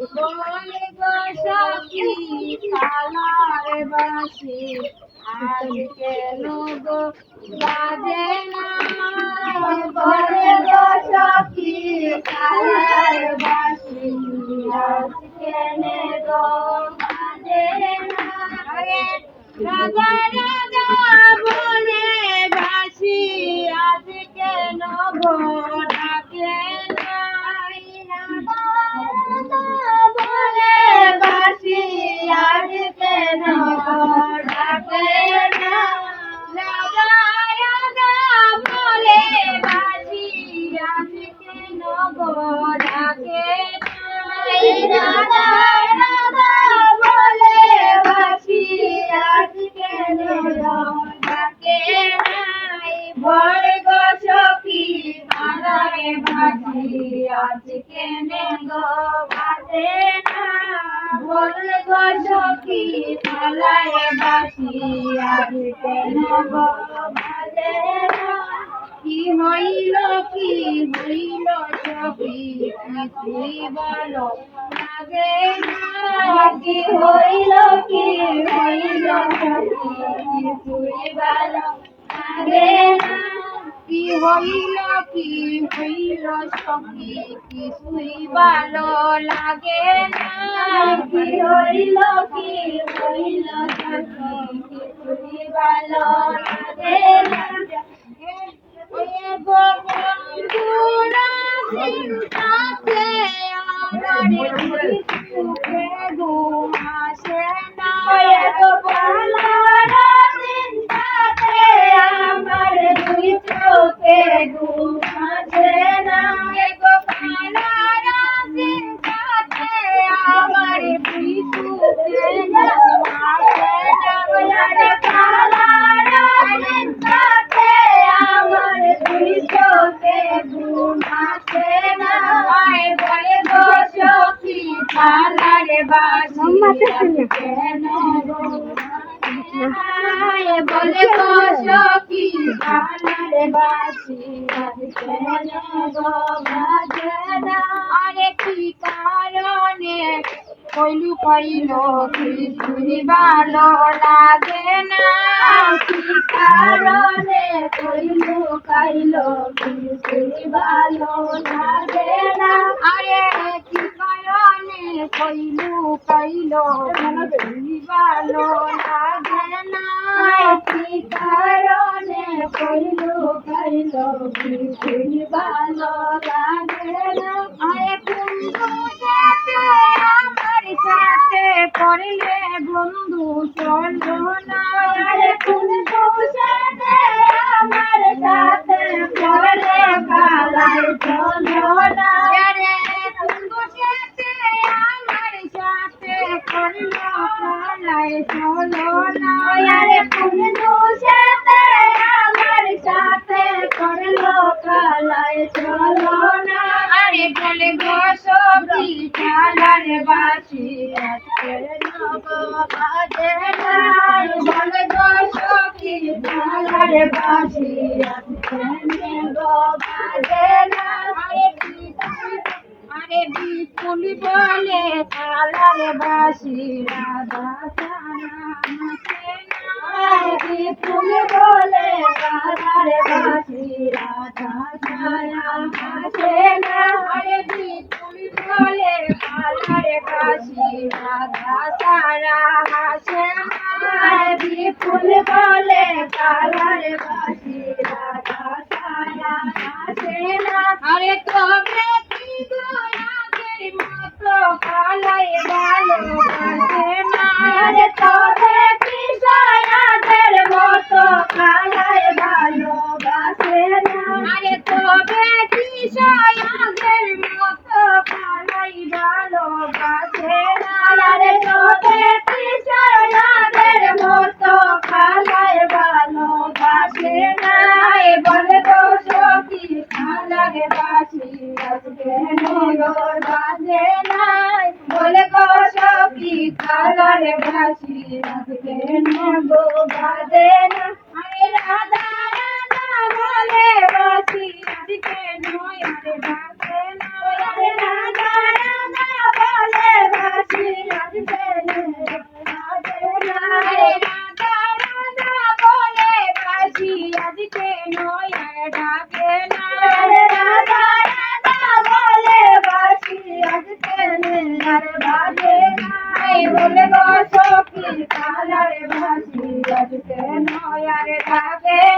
বলে গো সখী কালার বাসি। আজ কেন গো বাজে না? বলে গো সখী কালার বাসি। আজ কেন গো বাজে না? রাজা রাজা বলে বাসি। আজ কেন গো আজ কেন গো ডাকে নাই রাজা রাজা বলে বাসি আজ কেন গো বাজে না। বল গো সখী মালারে বাসি আজ কেন গো না। কি হইল কি হইল সখী কিছুই বলো লাগে কি হইল কি হইল সখী কিছুই বলো লাগে কি হইল কি হইল সখী কিছুই লাগে না। কি হইল কি হইল সখী কিছুই লাগে না। বন্ধুরা চিন্তাতে আমার পালারে বাসি কেন গো? বলে গো সখী বাসি কেন গো? আরে কি কারণে? কইলু কইল কিছুই ভালো লাগে না। কি কারণে? কইলু কইল কিছুই ভালো লাগে না। আরে কি কইলু কইল ভালো লাগে না কি কারণে কইলু কইল কিছুই ভালো লাগে না বন্ধু না। পালাই চলো না আরে কুন্দু সাথে আমার সাথে করল কালাই চলো না আরে বলে সখী কালার বাসি আজকে নগো বাজে না বলে সখী কালার বাসি আজকে নগো বাজে না আরে বিপুল বলে কালার বাসি রাধা না বলে কালার বাসি রাধা না আরে বিপুল বলে কালার বাসি রাধা সারা হাসে বিপুল বলে কালার বাসি রাধা সারা হাসে না আরে তবে ভালো বাসে আজকে নগর বাজে নাই। বলে গো কালারে ভাসিয়ে রাখবে না গো বাদে না আমি রাধা রাধা বলে বাসি আজকে নয় আরে বাঁধে না রাধা রাধা বলে বাসি আজকে আজকে নয় ডাকে কেন আর থাকে।